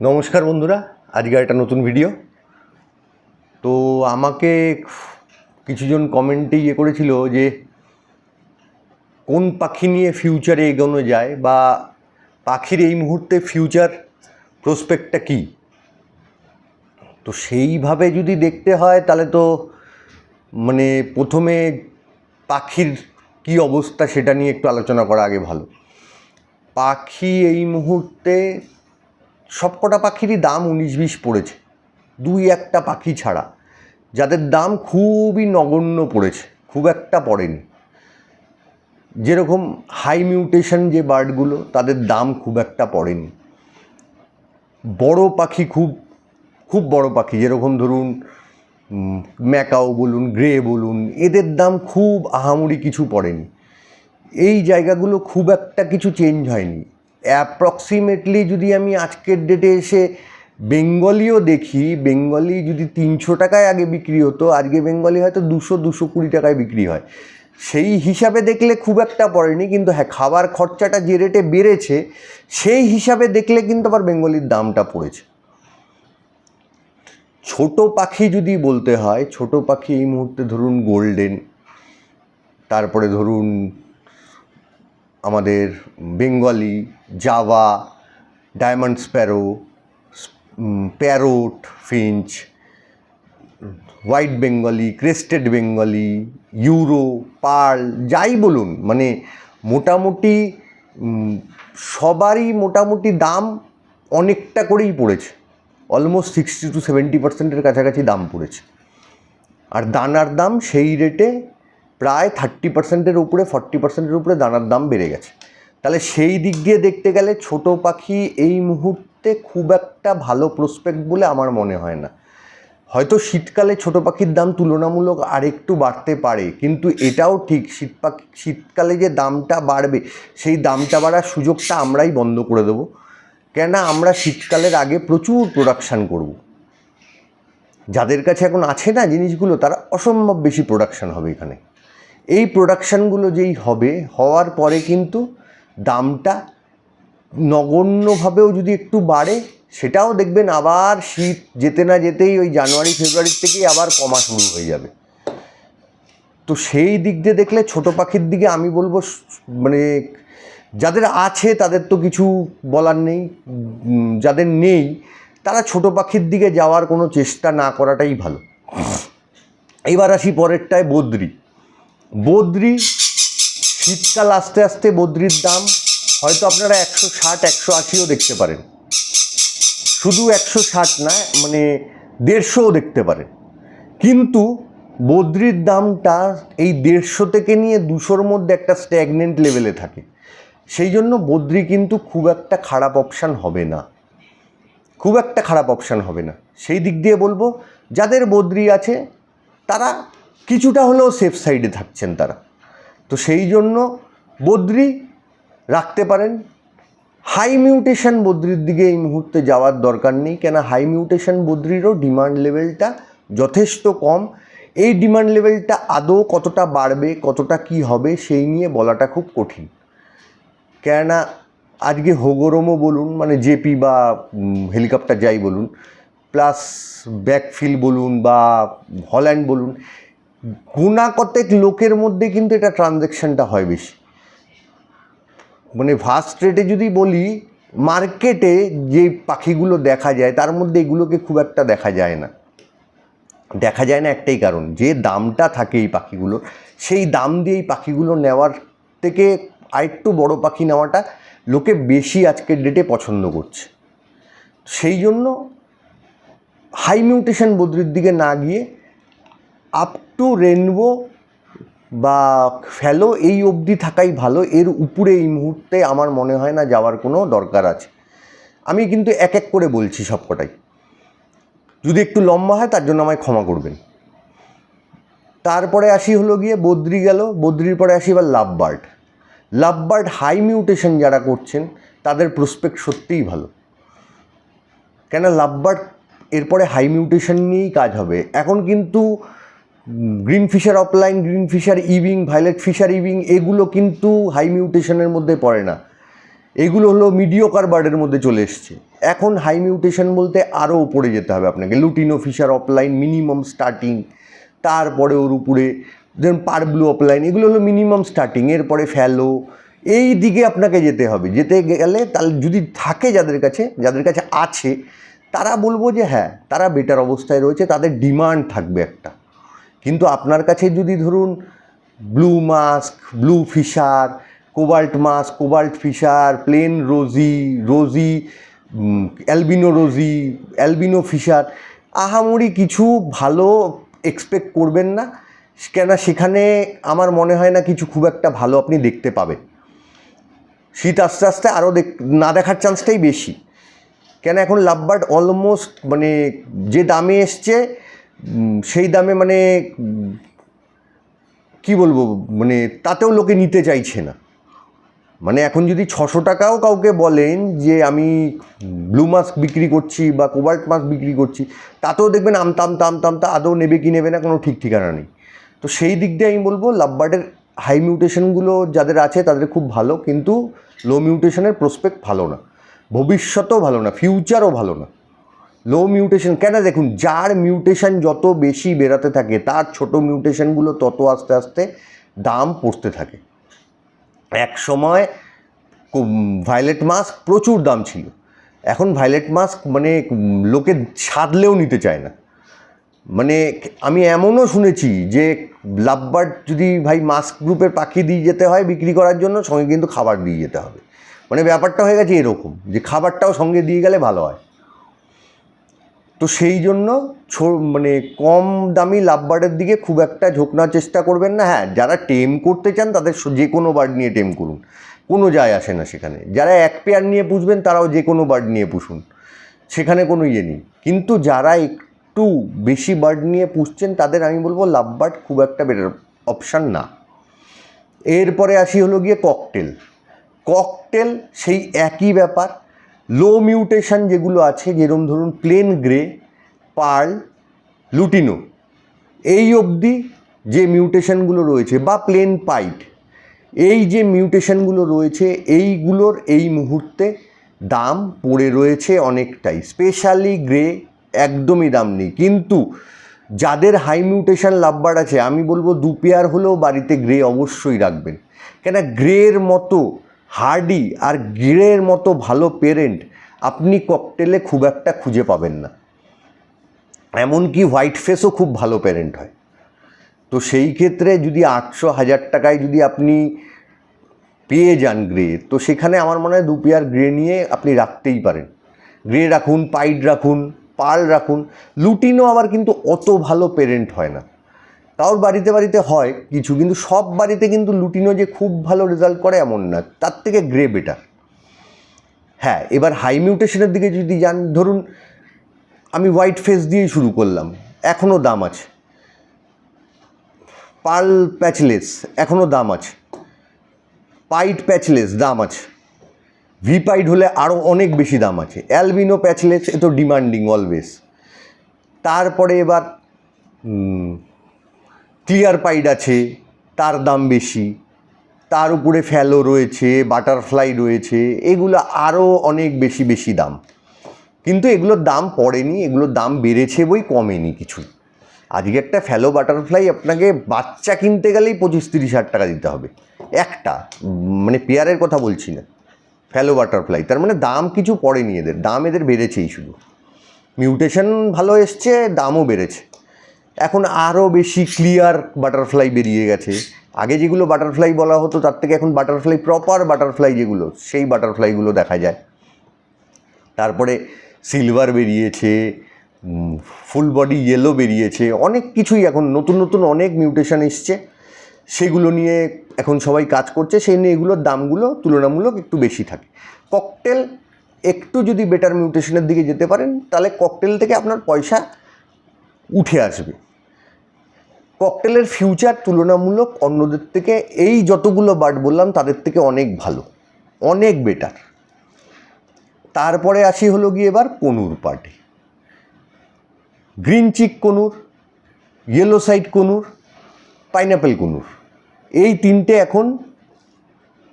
নমস্কার বন্ধুরা, আজকে একটা নতুন ভিডিও তো আমাকে কিছুজন কমেন্টে ইয়ে করেছিল যে, কোন পাখি নিয়ে ফিউচারে এগোনো যায় বা পাখির এই মুহূর্তে ফিউচার প্রসপেক্টটা কী? তো সেইভাবে যদি দেখতে হয়, তাহলে তো মানে প্রথমে পাখির কি অবস্থা সেটা নিয়ে একটু আলোচনা করা আগে ভালো। পাখি এই মুহূর্তে সবকটা পাখিরই দাম উনিশ বিশ পড়েছে। দুই একটা পাখি ছাড়া। যাদের দাম খুবই নগণ্য পড়েছে, খুব একটা পড়েনি। যেরকম হাই মিউটেশন যে বার্ডগুলো, তাদের দাম খুব একটা পড়েনি। বড় পাখি খুব খুব বড় পাখি। যেরকম ধরুন ম্যাকাও বলুন, গ্রে বলুন, এদের দাম খুব আহামরি কিছু পড়েনি। এই জায়গাগুলো খুব একটা কিছু চেঞ্জ হয়নি। অ্যাপ্রক্সিমেটলি যদি আমি আজকের ডেটে এসে বেঙ্গলিও দেখি, বেঙ্গলি যদি তিনশো টাকায় আগে বিক্রি হতো, আজকে বেঙ্গলি হয়তো দুশো দুশো কুড়ি টাকায় বিক্রি হয়। সেই হিসাবে দেখলে খুব একটা পড়েনি, কিন্তু হ্যাঁ খাবার খরচাটা যে রেটে বেড়েছে, সেই হিসাবে দেখলে কিন্তু আবার বেঙ্গলির দামটা পড়েছে। ছোট পাখি যদি বলতে হয়, ছোট পাখি এই মুহূর্তে ধরুন গোল্ডেন তারপরে ধরুন আমাদের Bengali java diamond sparrow parrot finch white Bengali crested Bengali euro pearl যাই বলুন মানে মোটামুটি সবারই মোটামুটি দাম অনেকটা করেই পড়েছে। অলমোস্ট সিক্সটি টু সেভেন্টি পার্সেন্টের কাছাকাছি দাম পড়েছে। আর দানার দাম সেই রেটে প্রায় থার্টি পার্সেন্টের উপরে ফর্টি পার্সেন্টের উপরে দানার দাম বেড়ে গেছে। তাহলে সেই দিক দিয়ে দেখতে গেলে ছোট পাখি এই মুহূর্তে খুব একটা ভালো প্রসপেক্ট বলে আমার মনে হয় না। হয়তো শীতকালে ছোট পাখির দাম তুলনামূলক আরেকটু বাড়তে পারে, কিন্তু এটাও ঠিক শীত পাখি, শীতকালে যে দামটা বাড়বে, সেই দামটা বাড়ার সুযোগটা আমরাই বন্ধ করে দেবো। কেননা আমরা শীতকালের আগে প্রচুর প্রোডাকশান করব। যাদের কাছে এখন আছে না জিনিসগুলো, তারা অসম্ভব বেশি প্রোডাকশান হবে এখানে। এই প্রোডাকশানগুলো যেই হবে, হওয়ার পরে কিন্তু দামটা নগণ্যভাবেও যদি একটু বাড়ে, সেটাও দেখবেন আবার শীত যেতে না যেতেই ওই জানুয়ারি ফেব্রুয়ারির থেকেই আবার কমা শুরু হয়ে যাবে। তো সেই দিক দিয়ে দেখলে ছোট পাখির দিকে আমি বলব মানে যাদের আছে তাদের তো কিছু বলার নেই যাদের নেই, তারা ছোট পাখির দিকে যাওয়ার কোনো চেষ্টা না করাটাই ভালো। এবার আসি পরেরটায় বদ্রি। বদ্রি শীতকাল আস্তে আস্তে বদ্রির দাম হয়তো আপনারা একশো ষাট, একশো আশিও দেখতে পারেন। শুধু একশো ষাট না মানে দেড়শোও দেখতে পারেন। কিন্তু বদ্রির দামটা এই দেড়শো থেকে নিয়ে দুশোর মধ্যে একটা স্ট্যাগনেন্ট লেভেলে থাকে। সেই জন্য বদ্রি কিন্তু খুব একটা খারাপ অপশান হবে না। খুব একটা খারাপ অপশান হবে না। সেই দিক দিয়ে বলব, যাদের বদ্রি আছে, তারা কিছুটা হলেও সেফ সাইডে থাকছেন তারা। তো সেই জন্য বদ্রি রাখতে পারেন। হাই মিউটেশন বদ্রির দিকে এই মুহূর্তে যাওয়ার দরকার নেই কেন হাই মিউটেশন বদ্রিরও ডিমান্ড লেভেলটা যথেষ্ট কম। এই ডিমান্ড লেভেলটা আদৌ কতটা বাড়বে, কতটা কি হবে, সেই নিয়ে বলাটা খুব কঠিন। কেননা আজকে হোগোরমও বলুন মানে জেপি বা হেলিকপ্টার যাই বলুন, প্লাস ব্যাকফিল বলুন বা হল্যান্ড বলুন গুণাকতেক লোকের মধ্যে কিন্তু এটা ট্রানজ্যাকশনটা হয় বেশি। মানে ফার্স্ট রেটে যদি বলি মার্কেটে যে পাখিগুলো দেখা যায়, তার মধ্যে এগুলোকে খুব একটা দেখা যায় না। দেখা যায় না একটাই কারণ, যে দামটা থাকে এই পাখিগুলোর, সেই দাম দিয়ে এই পাখিগুলো নেওয়ার থেকে আরেকটু বড় পাখি নেওয়াটা লোকে বেশি আজকের ডেটে পছন্দ করছে। সেই জন্য হাই মিউটেশন বদ্রির দিকে না গিয়ে আপ টু রেনবো বা ফ্যালো এই অবধি থাকাই ভালো। এর উপরে এই মুহূর্তে আমার মনে হয় না যাওয়ার কোনো দরকার আছে। আমি কিন্তু এক এক করে বলছি সবকটাই। যদি একটু লম্বা হয়, তার জন্য আমায় ক্ষমা করবেন। তারপরে আসি হলো গিয়ে বদ্রি গেল। বদ্রির পরে আসি এবার love bird love bird high mutation যারা করছেন, তাদের প্রসপেক্ট সত্যিই ভালো। কেন লাভ বার্ড এরপরে হাই মিউটেশন নিয়েই কাজ হবে। এখন কিন্তু green Fischer opaline green Fischer euwing violet Fischer euwing এগুলো কিন্তু হাই মিউটেশনের মধ্যে পড়ে না। এগুলো হলো মিডিওকার বার্ডের মধ্যে চলে এসছে। এখন হাই মিউটেশন বলতে আরও উপরে যেতে হবে আপনাকে। Lutino Fischer opaline minimum starting তারপরে ওর উপরে ধরুন পার ব্লু অফলাইন এগুলো হলো মিনিমাম স্টার্টিং এরপরে ফ্যালো এই দিকে আপনাকে যেতে হবে। যেতে গেলে তাহলে যদি থাকে যাদের কাছে যাদের কাছে আছে, তারা বলব যে হ্যাঁ তারা বেটার অবস্থায় রয়েছে, তাদের ডিমান্ড থাকবে একটা। কিন্তু আপনার কাছে যদি ধরুন blue mask blue Fischer cobalt mask cobalt Fischer plain rosy rosy albino rosy albino Fischer আহামরি কিছু ভালো এক্সপেক্ট করবেন না। কেন সেখানে আমার মনে হয় না কিছু খুব একটা ভালো আপনি দেখতে পাবেন। শীত আস্তে আস্তে আরও না দেখার চান্সটাই বেশি। কেন এখন লাভবার্ড অলমোস্ট মানে যে দামে এসছে সেই দামে মানে কি বলব মানে তাতেও লোকে নিতে চাইছে না। মানে এখন যদি ছশো টাকাও কাউকে বলেন যে আমি ব্লু মাস্ক বিক্রি করছি বা কোবাল্ট মাস্ক বিক্রি করছি, তাতেও দেখবেন আমতাম তাম তামতা আদৌ নেবে কি নেবে না কোনো ঠিক ঠিকানা নেই। তো সেই দিক দিয়ে আমি বলব, লাভবার্ডের হাই মিউটেশনগুলো যাদের আছে তাদের খুব ভালো, কিন্তু লো মিউটেশনের প্রসপেক্ট ভালো না। ভবিষ্যতও ভালো না, ফিউচারও ভালো না। লো মিউটেশন কেন দেখুন, যার মিউটেশন যত বেশি বেরাতে থাকে, তার ছোট মিউটেশনগুলো তত আস্তে আস্তে দাম পড়তে থাকে। এক সময় ভায়োলেট মাস্ক প্রচুর দাম ছিল। এখন ভায়োলেট মাস্ক মানে লোকে সাদলেও নিতে চায় না। মানে আমি এমনও শুনেছি যে লাভবার্ড যদি ভাই মাস্ক গ্রুপের পাখি দিয়ে যেতে হয় বিক্রি করার জন্য, সঙ্গে কিন্তু খাবার দিয়ে যেতে হবে। মানে ব্যাপারটা হয়ে গেছে এরকম, যে খাবারটাও সঙ্গে দিয়ে গেলে ভালো হয়। তো সেই জন্য মানে কম দামি লাভবার্ডের দিকে খুব একটা ঝোঁকনার চেষ্টা করবেন না। হ্যাঁ যারা টেম করতে চান তাদের যে কোনো বার্ড নিয়ে টেম করুন। কোনো যায় আসে না সেখানে। যারা এক পেয়ার নিয়ে পুষবেন তারাও যে কোনো বার্ড নিয়ে পুষুন। সেখানে কোনো ইয়ে নেই। কিন্তু যারা একটু বেশি বার্ড নিয়ে পুষছেন তাদের আমি বলব লাভ বার্ড খুব একটা বেটার অপশান না। এরপরে আসি হলো গিয়ে ককটেল ককটেল সেই একই ব্যাপার। লো মিউটেশন যেগুলো আছে যেরকম ধরুন প্লেন গ্রে পার্ল লুটিনো এই অবধি যে মিউটেশনগুলো রয়েছে বা প্লেন পাইট এই যে মিউটেশনগুলো রয়েছে, এইগুলোর এই মুহূর্তে দাম পড়ে রয়েছে অনেকটাই। স্পেশালি গ্রে একদমই দাম নেই। কিন্তু যাদের হাই মিউটেশন লাভবার আছে, আমি বলব দু পেয়ার হলেও বাড়িতে গ্রে অবশ্যই রাখবেন। কেন গ্রের মতো হার্ডি আর গ্রের মতো ভালো পেরেন্ট আপনি ককটেলে খুব একটা খুঁজে পাবেন না। এমনকি হোয়াইট ফেসও খুব ভালো প্যারেন্ট হয়। তো সেই ক্ষেত্রে যদি আটশো হাজার টাকায় যদি আপনি পেয়ে যান গ্রে, তো সেখানে আমার মনে হয় দু পেয়ার গ্রে নিয়ে আপনি রাখতেই পারেন। গ্রে রাখুন, পাইড রাখুন, পার্ল রাখুন, লুটিনও আবার কিন্তু অত ভালো পেরেন্ট হয় না। তাও বাড়িতে বাড়িতে হয়, কিছু, কিন্তু সব বাড়িতে কিন্তু লুটিনো যে খুব ভালো রেজাল্ট করে এমন না, তার থেকে গ্রে বেটার হ্যাঁ এবার হাই মিউটেশনের দিকে যদি যান, ধরুন আমি হোয়াইট ফেস দিয়েই শুরু করলাম এখনও দাম আছে। পার্ল প্যাচলেস এখনও দাম আছে। পাইট প্যাচলেস দাম আছে। ভি পাইট হলে আরও অনেক বেশি দাম আছে। অ্যালবিনো প্যাচলেস এ তো ডিমান্ডিং অলওয়েজ তারপরে এবার ক্লিয়ার পাইড আছে, তার দাম বেশি, তার উপরে ফ্যালো রয়েছে বাটারফ্লাই রয়েছে, এগুলো আরও অনেক বেশি বেশি দাম। কিন্তু এগুলোর দাম পড়েনি, এগুলোর দাম বেড়েছে বই কমেনি কিছুই আজকে একটা ফ্যালো বাটারফ্লাই আপনাকে বাচ্চা কিনতে গেলেই পঁচিশ তিরিশ হাজার টাকা দিতে হবে। একটা মানে পেয়ারের কথা বলছি না ফ্যালো বাটারফ্লাই তার মানে দাম কিছু পড়েনি এদের, দাম এদের বেড়েছেই শুধু। মিউটেশন ভালো এসছে, দামও বেড়েছে। এখন আরও বেশি ক্লিয়ার বাটারফ্লাই বেরিয়ে গেছে। আগে যেগুলো বাটারফ্লাই বলা হতো, তার থেকে এখন বাটারফ্লাই প্রপার বাটারফ্লাই যেগুলো, সেই বাটারফ্লাইগুলো দেখা যায়। তারপরে সিলভার বেরিয়েছে ফুল বডি ইয়েলো বেরিয়েছে, অনেক কিছুই এখন নতুন নতুন অনেক মিউটেশন এসছে। সেগুলো নিয়ে এখন সবাই কাজ করছে, সেই নিয়ে এগুলোর দামগুলো তুলনামূলক একটু বেশি থাকে। ককটেল একটু যদি বেটার মিউটেশনের দিকে যেতে পারেন, তাহলে ককটেল থেকে আপনার পয়সা উঠে আসবে। ককটেলের ফিউচার তুলনামূলক অন্যদের থেকে এই যতগুলো বার্ড বললাম, তাদের থেকে অনেক ভালো, অনেক বেটার তারপরে আসি হলো গিয়ে এবার conure party green cheek conure yellow side conure pineapple conure, এই তিনটে এখন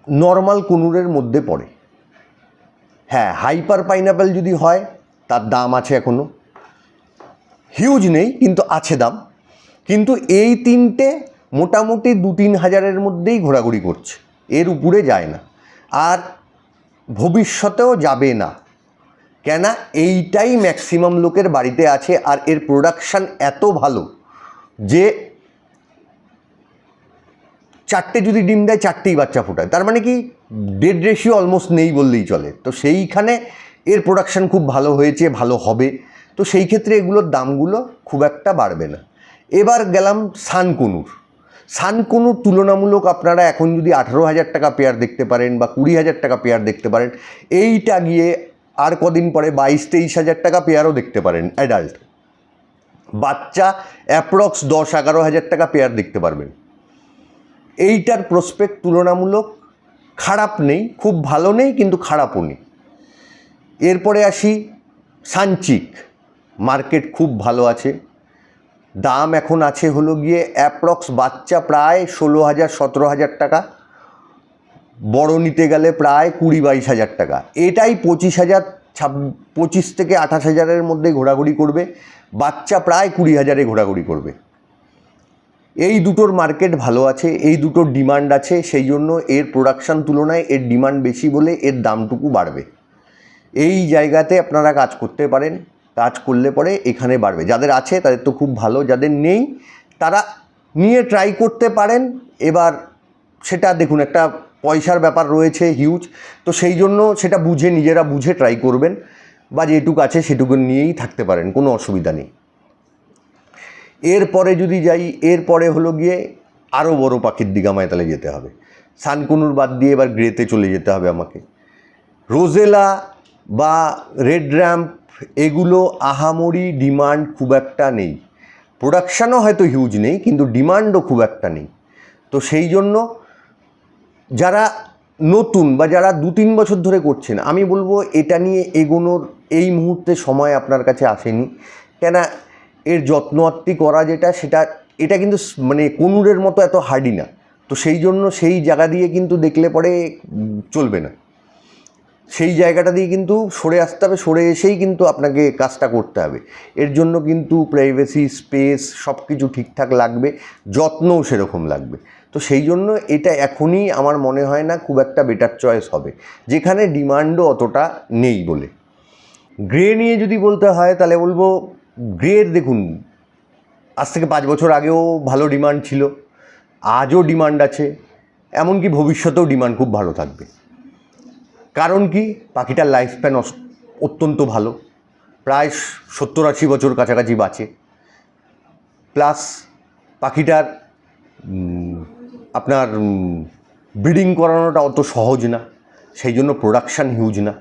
নর্মাল কনুরের মধ্যে পড়ে। হ্যাঁ হাইপার পাইনাপেল যদি হয়, তার দাম আছে এখনও হিউজ নেই, কিন্তু আছে দাম। কিন্তু এই তিনটে মোটামুটি দু তিন হাজারের মধ্যেই ঘোরাঘুরি করছে। এর উপরে যায় না। আর ভবিষ্যতেও যাবে না। কেন এইটাই ম্যাক্সিমাম লোকের বাড়িতে আছে আর এর প্রোডাকশান এত ভালো যে চারটে যদি ডিম দেয়, চারটেই বাচ্চা ফোটায়। তার মানে কি ডেড রেশিও অলমোস্ট নেই বললেই চলে। তো সেইখানে এর প্রোডাকশান খুব ভালো হয়েছে, ভালো হবে। তো সেই ক্ষেত্রে এগুলোর দামগুলো খুব একটা বাড়বে না। এবার গেলাম সানকুনুর। সানকনুর তুলনামূলক আপনারা এখন যদি আঠারো হাজার টাকা পেয়ার দেখতে পারেন বা কুড়ি হাজার টাকা পেয়ার দেখতে পারেন, এইটা গিয়ে আর কদিন পরে বাইশ তেইশ হাজার টাকা পেয়ারও দেখতে পারেন অ্যাডাল্ট বাচ্চা অ্যাপ্রক্স দশ এগারো হাজার টাকা পেয়ার দেখতে পারবেন। এইটার প্রসপেক্ট তুলনামূলক খারাপ নেই, খুব ভালো নেই, কিন্তু খারাপও নেই। এরপরে আসি সানচিক। মার্কেট খুব ভালো আছে। দাম এখন আছে হলো গিয়ে অ্যাপ্রক্স বাচ্চা প্রায় ষোলো হাজার, সতেরো হাজার টাকা। বড় নিতে গেলে প্রায় কুড়ি, বাইশ হাজার টাকা। এটাই পঁচিশ হাজার, ছাব, পঁচিশ থেকে আঠাশ হাজারের মধ্যে ঘোরাঘুরি করবে। বাচ্চা প্রায় কুড়ি হাজারে ঘোরাঘুরি করবে। এই দুটোর মার্কেট ভালো আছে, এই দুটোর ডিমান্ড আছে, সেই জন্য এর প্রোডাকশান তুলনায় এর ডিমান্ড বেশি বলে এর দামটুকু বাড়বে। এই জায়গাতে আপনারা কাজ করতে পারেন। কাজ করলে পরে এখানে বাড়বে। যাদের আছে, তাদের তো খুব ভালো, যাদের নেই, তারা নিয়ে ট্রাই করতে পারেন। এবার সেটা দেখুন, একটা পয়সার ব্যাপার রয়েছে হিউজ তো সেই জন্য সেটা বুঝে, নিজেরা বুঝে ট্রাই করবেন বা যেটুকু আছে সেটুকু নিয়েই থাকতে পারেন, কোনো অসুবিধা নেই। এরপরে যদি যাই, এরপরে হলো গিয়ে আরও বড় পাখির দিকে আমায় তাহলে যেতে হবে। সানকুনুর বাদ দিয়ে এবার গ্রেতে চলে যেতে হবে আমাকে। রোজেলা বা রেড র্যাম্প এগুলো আহামরি ডিমান্ড খুব একটা নেই। প্রোডাকশানও হয়তো হিউজ নেই, কিন্তু ডিমান্ডও খুব একটা নেই। তো সেই জন্য যারা নতুন বা যারা দু তিন বছর ধরে করছেন, আমি বলব এটা নিয়ে এগোনোর এই মুহূর্তে সময় আপনার কাছে আসেনি। কেন এর যত্ন আত্তি করা যেটা, সেটা, এটা কিন্তু মানে কনুরের মতো এত হার্ডি না। তো সেই জন্য সেই জায়গা দিয়ে কিন্তু দেখলে পরে চলবে না। সেই জায়গাটা দিয়ে কিন্তু সরে আসতে হবে, সরে এসেই কিন্তু আপনাকে কাজটা করতে হবে। এর জন্য কিন্তু প্রাইভেসি স্পেস সব কিছু ঠিকঠাক লাগবে, যত্নও সেরকম লাগবে। তো সেই জন্য এটা এখনই আমার মনে হয় না খুব একটা বেটার চয়েস হবে, যেখানে ডিমান্ডও অতটা নেই বলে। গ্রে নিয়ে যদি বলতে হয়, তাহলে বলব গ্রের দেখুন, আজ থেকে পাঁচ বছর আগেও ভালো ডিমান্ড ছিল, আজও ডিমান্ড আছে, এমনকি ভবিষ্যতেও ডিমান্ড খুব ভালো থাকবে। কারণ কি? পাখিটার লাইফ স্প্যান অত্যন্ত ভালো। প্রায় সত্তর আশি বছর কাছাকাছি বাঁচে। প্লাস পাখিটার আপনার ব্রিডিং করানোটা অত সহজ না। সেই জন্য প্রোডাকশান হিউজ না।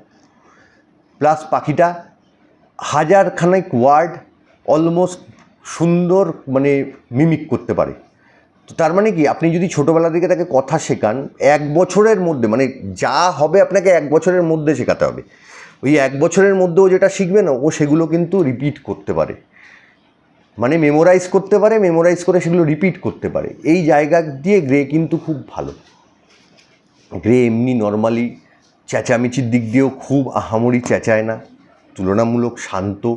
প্লাস পাখিটা হাজার খানেক ওয়ার্ড অলমোস্ট সুন্দর মানে মিমিক করতে পারে। তার মানে কি? আপনি যদি ছোটোবেলা থেকে তাকে কথা শেখান, এক বছরের মধ্যে মানে যা হবে আপনাকে এক বছরের মধ্যে শেখাতে হবে। ওই এক বছরের মধ্যেও যেটা শিখবে না, ও সেগুলো কিন্তু রিপিট করতে পারে। মানে মেমোরাইজ করতে পারে মেমোরাইজ করে সেগুলো রিপিট করতে পারে। এই জায়গা দিয়ে গ্রে কিন্তু খুব ভালো। গ্রে এমনি নর্মালি চেঁচামেচির দিক দিয়েও খুব আহামরি চেঁচায় না, তুলনামূলক শান্ত,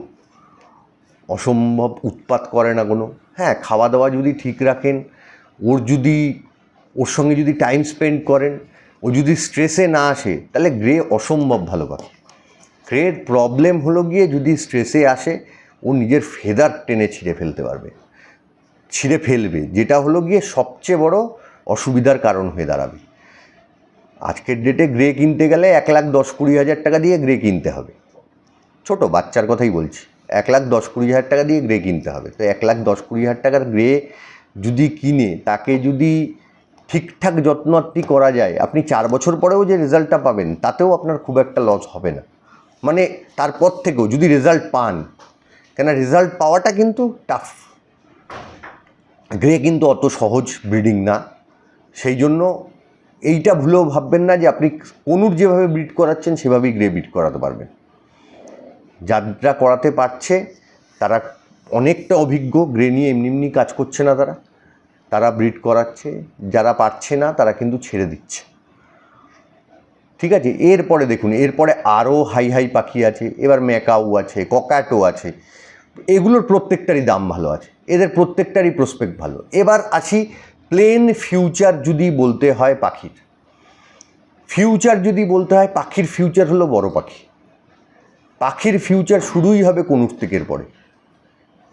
অসম্ভব উৎপাত করে না কোনো। হ্যাঁ খাওয়া দাওয়া যদি ঠিক রাখেন ওর যদি, ওর সঙ্গে যদি টাইম স্পেন্ড করেন, ও যদি স্ট্রেসে না আসে, তাহলে গ্রে অসম্ভব ভালো পাখি গ্রের প্রবলেম হলো গিয়ে যদি স্ট্রেসে আসে, ও নিজের ফেদার টেনে ছিঁড়ে ফেলতে পারবে। ছিঁড়ে ফেলবে, যেটা হলো গিয়ে সবচেয়ে বড় অসুবিধার কারণ হয়ে দাঁড়াবে। আজকের ডেটে গ্রে কিনতে গেলে এক লাখ দশ কুড়ি হাজার টাকা দিয়ে গ্রে কিনতে হবে। ছোট বাচ্চার কথাই বলছি, এক লাখ দশ কুড়ি হাজার টাকা দিয়ে গ্রে কিনতে হবে। তো এক লাখ দশ কুড়ি হাজার টাকার গ্রে যদি কিনে, তাকে যদি ঠিকঠাক যত্নআত্তি করা যায়, আপনি চার বছর পরেও যে রেজাল্টটা পাবেন, তাতেও আপনার খুব একটা লস হবে না। মানে তারপর থেকেও যদি রেজাল্ট পান কেন রেজাল্ট পাওয়াটা কিন্তু টাফ গ্রে কিন্তু অত সহজ ব্রিডিং না। সেই জন্য এইটা ভুলেও ভাববেন না যে আপনি কনুর যেভাবে ব্রিড করাচ্ছেন, সেভাবেই গ্রে ব্রিড করাতে পারবেন। যারা করাতে পারছে, তারা অনেকটা অভিজ্ঞ গ্রে নিয়ে এমনি এমনি কাজ করছে না তারা। তারা ব্রিড করাচ্ছে, যারা পারছে না, তারা কিন্তু ছেড়ে দিচ্ছে। ঠিক আছে, এরপরে দেখুন, এরপরে আরও হাই হাই পাখি আছে, এবার ম্যাকাউ আছে, ককাটো আছে। এগুলোর প্রত্যেকটারই দাম ভালো আছে, এদের প্রত্যেকটারই প্রসপেক্ট ভালো। এবার আসি প্লেন ফিউচার যদি বলতে হয় পাখির। ফিউচার যদি বলতে হয়, পাখির ফিউচার হলো বড় পাখি। পাখির ফিউচার শুরুই হবে কনুর থেকে পরে।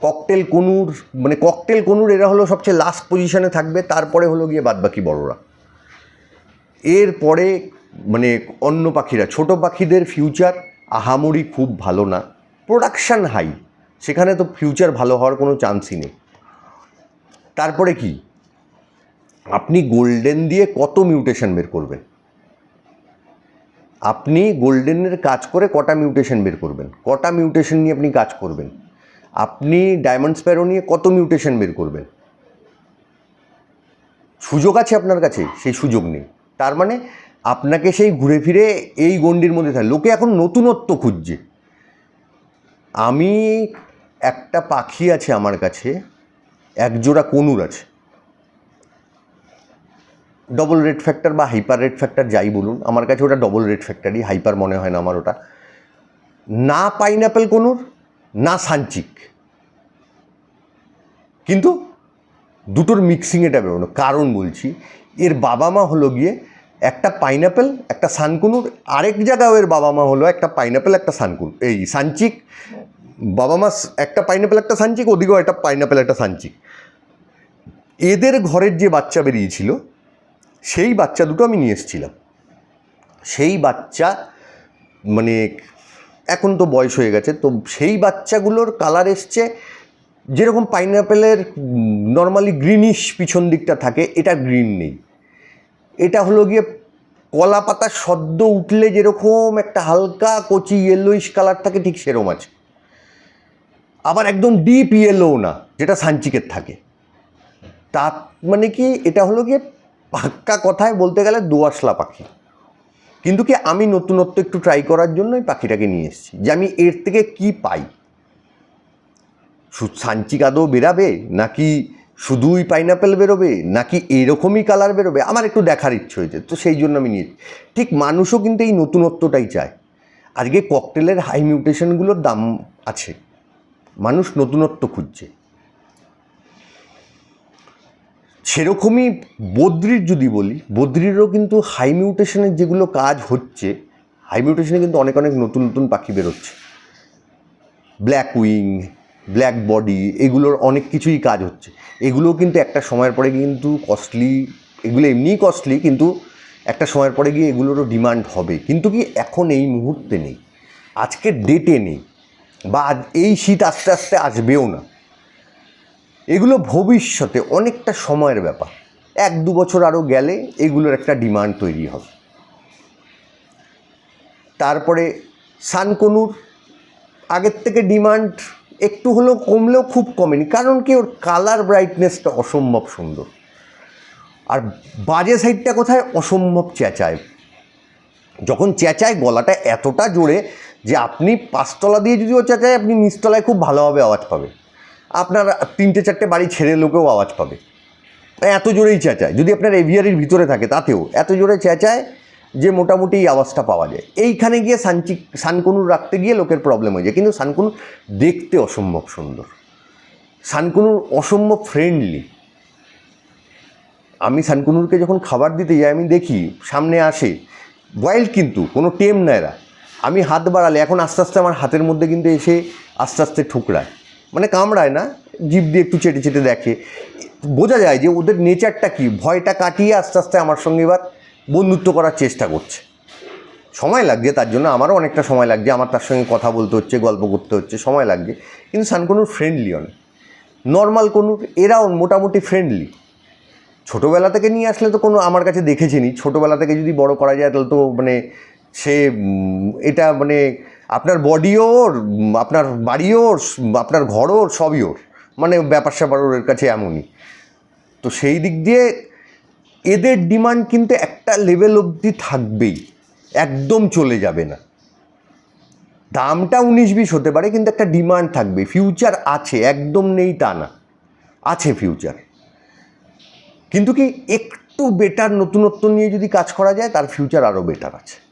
ককটেল কনুর মানে ককটেল কনুর এরা হলো সবচেয়ে লাস্ট পজিশনে থাকবে, তারপরে হলো গিয়ে বাদবাকি বড়রা। এরপরে মানে অন্য পাখিরা, ছোট পাখিদের ফিউচার আহামরি খুব ভালো না। প্রোডাকশান হাই সেখানে তো ফিউচার ভালো হওয়ার কোনো চান্সই নেই। তারপরে কি? আপনি গোল্ডেন দিয়ে কত মিউটেশন বের করবেন? আপনি গোল্ডেনের কাজ করে কটা মিউটেশন বের করবেন? কটা মিউটেশন নিয়ে আপনি কাজ করবেন? আপনি ডায়মন্ড স্প্যারো নিয়ে কত মিউটেশন বের করবেন? সুযোগ আছে আপনার কাছে? সেই সুযোগ নেই। তার মানে আপনাকে সেই ঘুরে ফিরে এই গণ্ডির মধ্যে থাকে লোকে এখন নতুনত্ব খুঁজছে। আমি একটা পাখি আছে আমার কাছে, একজোড়া কনুর আছে। ডবল রেড ফ্যাক্টর বা হাইপার রেড ফ্যাক্টর যাই বলুন, আমার কাছে ওটা ডবল রেড ফ্যাক্টরই হাইপার মনে হয় না আমার ওটা। না পাইনঅ্যাপেল কনুর না সানচিক। কিন্তু দুটোর মিক্সিং এটা বেরোনো কারণ বলছি, এর বাবা মা হলো গিয়ে একটা পাইনঅ্যাপেল একটা সানকুনুর আরেক জায়গাও এর বাবা মা হলো একটা পাইনঅ্যাপেল একটা সানকুন এই সানচিক, বাবা মা একটা পাইনঅ্যাপেল একটা সানচিক, ওদিকেও একটা পাইনঅ্যাপেল একটা সানচিক। এদের ঘরের যে বাচ্চা বেরিয়েছিল, সেই বাচ্চা দুটো আমি নিয়ে এসেছিলাম। সেই বাচ্চা মানে এখন তো বয়স হয়ে গেছে, তো সেই বাচ্চাগুলোর কালার এসছে যেরকম পাইনঅ্যাপেলের নর্মালি গ্রিনিশ পিছন দিকটা থাকে, এটা গ্রিন নেই। এটা হলো গিয়ে কলা পাতা সদ্য উঠলে যেরকম একটা হালকা কচি ইয়েলোইশ কালার থাকে, ঠিক সেরম আছে। আবার একদম ডিপ ইয়েলো না, যেটা সানচিকের থাকে। তা মানে কি, এটা হলো গিয়ে পাক্কা কথায় বলতে গেলে দোয়াশলা পাখি। কিন্তু কি আমি নতুনত্ব একটু ট্রাই করার জন্য এই পাখিটাকে নিয়ে এসেছি? যে আমি এর থেকে কি পাই? সানচিক আদৌ বেরাবে, নাকি শুধুই পাইনাপেল বেরোবে, নাকি এরকমই কালার বেরোবে? আমার একটু দেখার ইচ্ছে হয়েছে, তো সেই জন্য আমি নিয়েছি। ঠিক মানুষও কিন্তু এই নতুনত্বটাই চায়। আজকে ককটেলের হাই মিউটেশনগুলোর দাম আছে। মানুষ নতুনত্ব খুঁজছে। সেরকমই বদ্রির যদি বলি, বদ্রিরও কিন্তু হাই মিউটেশনের যেগুলো কাজ হচ্ছে হাই মিউটেশনে কিন্তু অনেক অনেক নতুন নতুন পাখি বেরোচ্ছে। ব্ল্যাক উইং ব্ল্যাক বডি এগুলোর অনেক কিছুই কাজ হচ্ছে। এগুলোও কিন্তু একটা সময়ের পরে কিন্তু কস্টলি এগুলো এমনিই কস্টলি কিন্তু একটা সময়ের পরে গিয়ে এগুলোরও ডিমান্ড হবে। কিন্তু কি এখন এই মুহূর্তে নেই। আজকের ডেটে নেই। বা এই শীত আস্তে আস্তে আসবেও না। এগুলো ভবিষ্যতে অনেকটা সময়ের ব্যাপার। এক দু বছর আরও গেলে এগুলোর একটা ডিমান্ড তৈরি হবে। তারপরে সানকনুর, আগের থেকে ডিমান্ড একটু হলেও কমলেও খুব কমেনি, কারণ কি ওর কালার ব্রাইটনেসটা অসম্ভব সুন্দর। আর বাজে সাইডটা কোথায়? অসম্ভব চেঁচায়। যখন চেঁচায় গলাটা এতটা জোরে যে আপনি পাঁচতলা দিয়ে যদিও চেঁচায়, আপনি নিচতলায় খুব ভালোভাবে আওয়াজ পাবে আপনার তিনটে চারটে বাড়ি ছেড়ে লোকেও আওয়াজ পাবে। এত জোরেই চেঁচায়। যদি আপনার এভিয়ারির ভিতরে থাকে, তাতেও এত জোরে চেঁচায় যে মোটামুটি এই আওয়াজটা পাওয়া যায়। এইখানে গিয়ে সানচি, সানকনুর রাখতে গিয়ে লোকের প্রবলেম হয়ে যায়। কিন্তু সানকনুর দেখতে অসম্ভব সুন্দর। সানকনুর অসম্ভব ফ্রেন্ডলি আমি সানকুনুরকে যখন খাবার দিতে যাই, আমি দেখি সামনে আসে। ওয়াইল্ড কিন্তু, কোনো টেম না আমি হাত বাড়ালে, এখন আস্তে আস্তে আমার হাতের মধ্যে কিন্তু এসে আস্তে আস্তে ঠুকরায়। মানে কামড়ায় না, জিভ দিয়ে একটু চেটে চেটে দেখে। বোঝা যায় যে ওদের নেচারটা কি, ভয়টা কাটিয়ে আস্তে আস্তে আমার সঙ্গে এবার বন্ধুত্ব করার চেষ্টা করছে। সময় লাগছে, তার জন্য আমারও অনেকটা সময় লাগছে, আমার তার সঙ্গে কথা বলতে হচ্ছে, গল্প করতে হচ্ছে, সময় লাগছে। কিন্তু সানকনুর ফ্রেন্ডলি অনেক। নর্মাল কনুর, এরাও মোটামুটি ফ্রেন্ডলি ছোটোবেলা থেকে নিয়ে আসলে তো কোনো আমার কাছে দেখেছেনি ছোটোবেলা থেকে যদি বড় করা যায়, তাহলে তো মানে সে এটা মানে আপনার ওর আপনার ওর আপনার ঘরও ওর, সবই ওর। মানে ব্যাপার স্যাপার ওর কাছে এমনই। তো সেই দিক দিয়ে এদের ডিমান্ড কিন্তু একটা লেভেল অবধি থাকবেই। একদম চলে যাবে না। দামটা উনিশ বিশ হতে পারে, কিন্তু একটা ডিমান্ড থাকবে। ফিউচার আছে, একদম নেই তা না। আছে ফিউচার কিন্তু কি একটু বেটার নতুনত্ব নিয়ে যদি কাজ করা যায়, তার ফিউচার আরও বেটার আছে।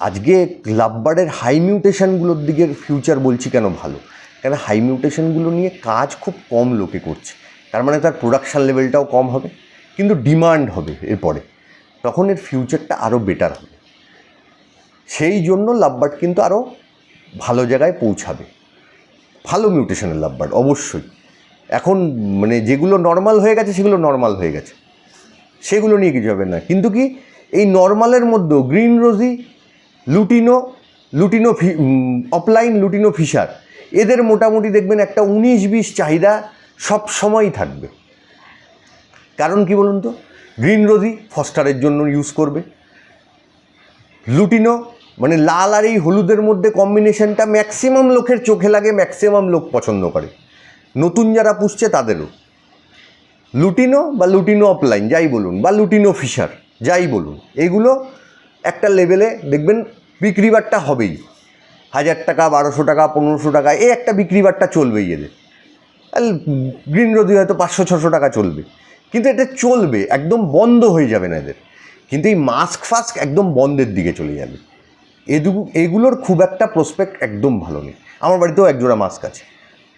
আজকে লাভবার্ডের হাই মিউটেশানগুলোর দিকে ফিউচার বলছি কেন ভালো? কেন হাই মিউটেশানগুলো নিয়ে কাজ খুব কম লোকে করছে। তার মানে তার প্রোডাকশান লেভেলটাও কম হবে, কিন্তু ডিমান্ড হবে এরপরে। তখন এর ফিউচারটা আরও বেটার হবে। সেই জন্য লাভবার্ড কিন্তু আরও ভালো জায়গায় পৌঁছাবে। ভালো মিউটেশনের লাভবার্ড, অবশ্যই। এখন মানে যেগুলো নর্মাল হয়ে গেছে, সেগুলো নর্মাল হয়ে গেছে। সেগুলো নিয়ে কিছু হবে না। কিন্তু কি এই নর্মালের মধ্যেও গ্রিন রোজি লুটিনো লুটিনো ফি অফলাইন লুটিনো ফিশার। এদের মোটামুটি দেখবেন একটা উনিশ বিশ চাহিদা সব সময়ই থাকবে। কারণ কি বলুন তো? গ্রিন রোজি ফস্টারের জন্য ইউজ করবে। লুটিনো মানে লাল আর এই হলুদের মধ্যে কম্বিনেশনটা ম্যাক্সিমাম লোকের চোখে লাগে ম্যাক্সিমাম লোক পছন্দ করে। নতুন যারা পুষছে তাদেরও। লুটিনো বা লুটিনো অফলাইন যাই বলুন, বা লুটিনো ফিশার, যাই বলুন, এগুলো একটা লেভেলে দেখবেন বিক্রি বাট্টা হবেই। হাজার টাকা, বারোশো টাকা, পনেরোশো টাকা, এই একটা বিক্রি বাট্টা চলবেই এদের। গ্রিন রোদি হয়তো পাঁচশো, ছশো টাকা চলবে। কিন্তু এটা চলবে, একদম বন্ধ হয়ে যাবে না এদের। কিন্তু এই মাস্ক ফাস্ক একদম বন্ধের দিকে চলে যাবে। এদু এগুলোর খুব একটা প্রসপেক্ট একদম ভালো নেই। আমার বাড়িতেও একজোড়া মাস্ক আছে।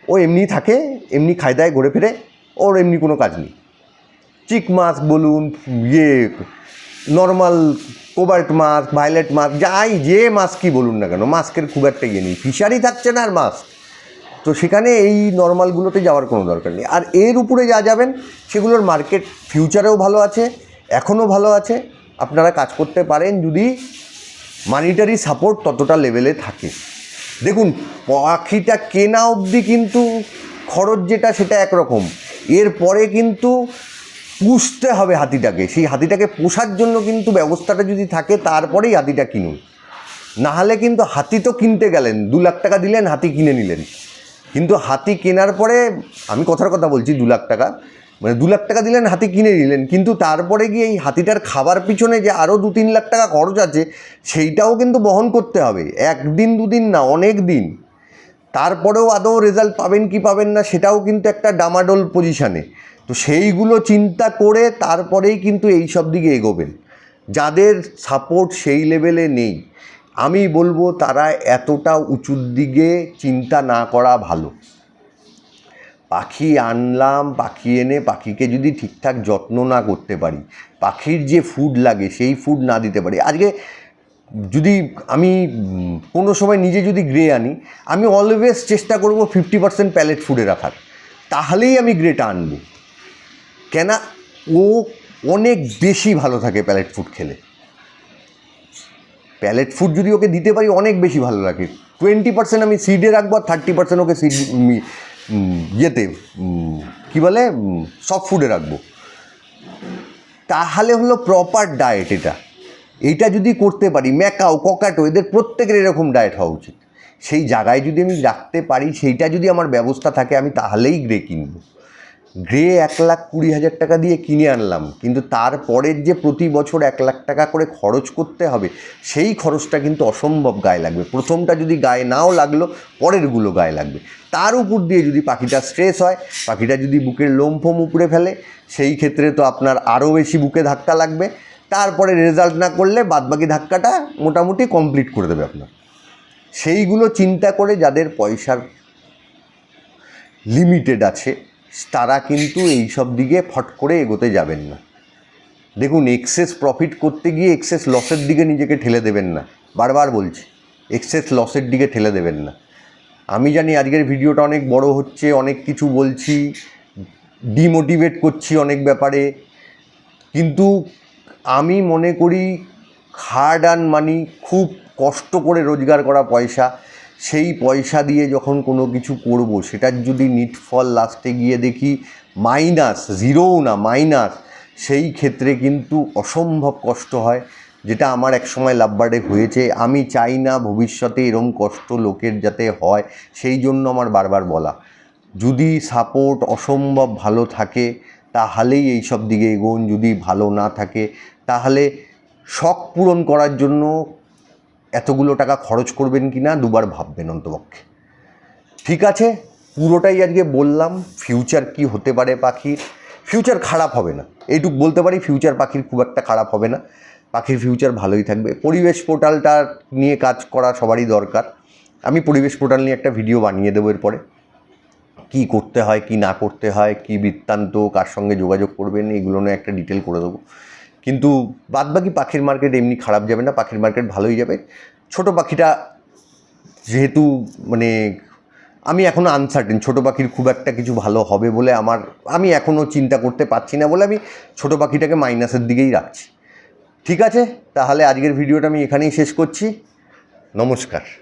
ও এমনি থাকে, এমনি খায় দায়, ঘুরে ফিরে, ওর এমনি কোনো কাজ নেই। চিক মাস্ক বলুন ইয়ে normal cobalt mask violet mask যাই যে মাছ কি বলুন না কেন মাস্কের খুব একটা ইয়ে নেই ফিশারি থাকছে না আর মাস্ক তো সেখানে এই নর্মালগুলোতে যাওয়ার কোনো দরকার নেই। আর এর উপরে যা যাবেন, সেগুলোর মার্কেট ফিউচারেও ভালো আছে, এখনও ভালো আছে। আপনারা কাজ করতে পারেন যদি মানিটারি সাপোর্ট ততটা লেভেলে থাকে। দেখুন, পাখিটা কেনা অবধি কিন্তু খরচ যেটা, সেটা একরকম। এরপরে কিন্তু পুষতে হবে হাতিটাকে। সেই হাতিটাকে পোষার জন্য কিন্তু ব্যবস্থাটা যদি থাকে, তারপরেই হাতিটা কিনুন। নাহলে কিন্তু হাতি তো কিনতে গেলেন, দু লাখ টাকা দিলেন, হাতি কিনে নিলেন। কিন্তু হাতি কেনার পরে, আমি কথার কথা বলছি দু লাখ টাকা মানে দু লাখ টাকা দিলেন, হাতি কিনে নিলেন। কিন্তু তারপরে গিয়ে এই হাতিটার খাবার পিছনে যে আরও দু তিন লাখ টাকা খরচ আছে, সেইটাও কিন্তু বহন করতে হবে। একদিন, দুদিন না, অনেক দিন। তারপরেও আদৌ রেজাল্ট পাবেন কি পাবেন না সেটাও কিন্তু একটা ডামাডোল পজিশানে তো সেইগুলো চিন্তা করে তারপরেই কিন্তু এই সব দিকে এগোবেন। যাদের সাপোর্ট সেই লেভেলে নেই, আমি বলব তারা এতটা উঁচুর দিকে চিন্তা না করা ভালো। পাখি আনলাম, পাখি এনে পাখিকে যদি ঠিকঠাক যত্ন না করতে পারি, পাখির যে ফুড লাগে সেই ফুড না দিতে পারি। আজকে যদি আমি কোনো সময় নিজে যদি গ্রে আনি, আমি অলওয়েজ চেষ্টা করব ফিফটি পার্সেন্ট প্যালেট ফুডে রাখার। তাহলেই আমি গ্রেটা আনব। কেন ও অনেক বেশি ভালো থাকে প্যালেট ফুড খেলে। প্যালেট ফুড যদি ওকে দিতে পারি, অনেক বেশি ভালো লাগে। টোয়েন্টি পার্সেন্ট আমি সিডে রাখব আর থার্টি পার্সেন্ট ওকে সিড ইয়েতে কী বলে সফট ফুডে রাখব। তাহলে হলো প্রপার ডায়েট এটা। এইটা যদি করতে পারি, ম্যাকাও, ককাটো, এদের প্রত্যেকের এরকম ডায়েট হওয়া উচিত। সেই জায়গায় যদি আমি রাখতে পারি, সেইটা যদি আমার ব্যবস্থা থাকে, আমি তাহলেই গ্রে কিনবো। গ্রে এক লাখ কুড়ি হাজার টাকা দিয়ে কিনে আনলাম, কিন্তু তারপরের যে প্রতি বছর এক লাখ টাকা করে খরচ করতে হবে, সেই খরচটা কিন্তু অসম্ভব গায়ে লাগবে। প্রথমটা যদি গায়ে নাও লাগল, পরেরগুলো গায়ে লাগবে। তার উপর দিয়ে যদি পাখিটা স্ট্রেস হয়, পাখিটা যদি বুকের লোম ফোম উপড়ে ফেলে, সেই ক্ষেত্রে তো আপনার আরও বেশি বুকে ধাক্কা লাগবে। তারপরে রেজাল্ট না করলে বাদবাকি ধাক্কাটা মোটামুটি কমপ্লিট করে দেবে আপনার। সেইগুলো চিন্তা করে যাদের পয়সার লিমিটেড আছে, তারা কিন্তু এই সব দিকে ফট করে এগোতে যাবেন না। দেখুন এক্সেস প্রফিট করতে গিয়ে এক্সেস লসের দিকে নিজেকে ঠেলে দেবেন না। বারবার বলছি এক্সেস লসের দিকে ঠেলে দেবেন না। আমি জানি আজকের ভিডিওটা অনেক বড় হচ্ছে, অনেক কিছু বলছি ডিমোটিভেট করছি অনেক ব্যাপারে। কিন্তু আমি মনে করি হার্ড আর্ন মানি খুব কষ্ট করে রোজগার করা পয়সা। সেই পয়সা দিয়ে যখন কোনো কিছু করব, সেটার যদি নিট ফল লাস্টে গিয়ে দেখি মাইনাস জিরোও না মাইনাস সেই ক্ষেত্রে কিন্তু অসম্ভব কষ্ট হয়, যেটা আমার এক সময় লাভবার্ডে হয়েছে। আমি চাই না ভবিষ্যতে এরম কষ্ট লোকের যাতে হয়, সেই জন্য আমার বারবার বলা। যদি সাপোর্ট অসম্ভব ভালো থাকে, তাহলেই এই সব দিকে এগোন, যদি ভালো না থাকে তাহলে শখ পূরণ করার জন্য এতগুলো টাকা খরচ করবেন কি না দুবার ভাববেন অন্তপক্ষে। ঠিক আছে, পুরোটাই আজকে বললাম ফিউচার কি হতে পারে পাখির। ফিউচার খারাপ হবে না। এইটুকু বলতে পারি ফিউচার পাখির খুব একটা খারাপ হবে না। পাখির ফিউচার ভালোই থাকবে। পরিবেশ পোর্টালটা নিয়ে কাজ করা সবারই দরকার। আমি পরিবেশ পোর্টাল নিয়ে একটা ভিডিও বানিয়ে দেবো এরপরে। কি করতে হয়, কি না করতে হয়, কি বৃত্তান্ত, কার সঙ্গে যোগাযোগ করবেন, এগুলো নিয়ে একটা ডিটেল করে দেবো। কিন্তু বাদবাকি পাখির মার্কেট এমনি খারাপ যাবে না, পাখির মার্কেট ভালোই যাবে। ছোট পাখিটা যেহেতু মানে আমি এখনও আনসার্টেন ছোটো পাখির খুব একটা কিছু ভালো হবে বলে আমার, আমি এখনও চিন্তা করতে পারছি না বলে আমি ছোটো পাখিটাকে মাইনাসের দিকেই রাখছি। ঠিক আছে? তাহলে আজকের ভিডিওটা আমি এখানেই শেষ করছি। নমস্কার।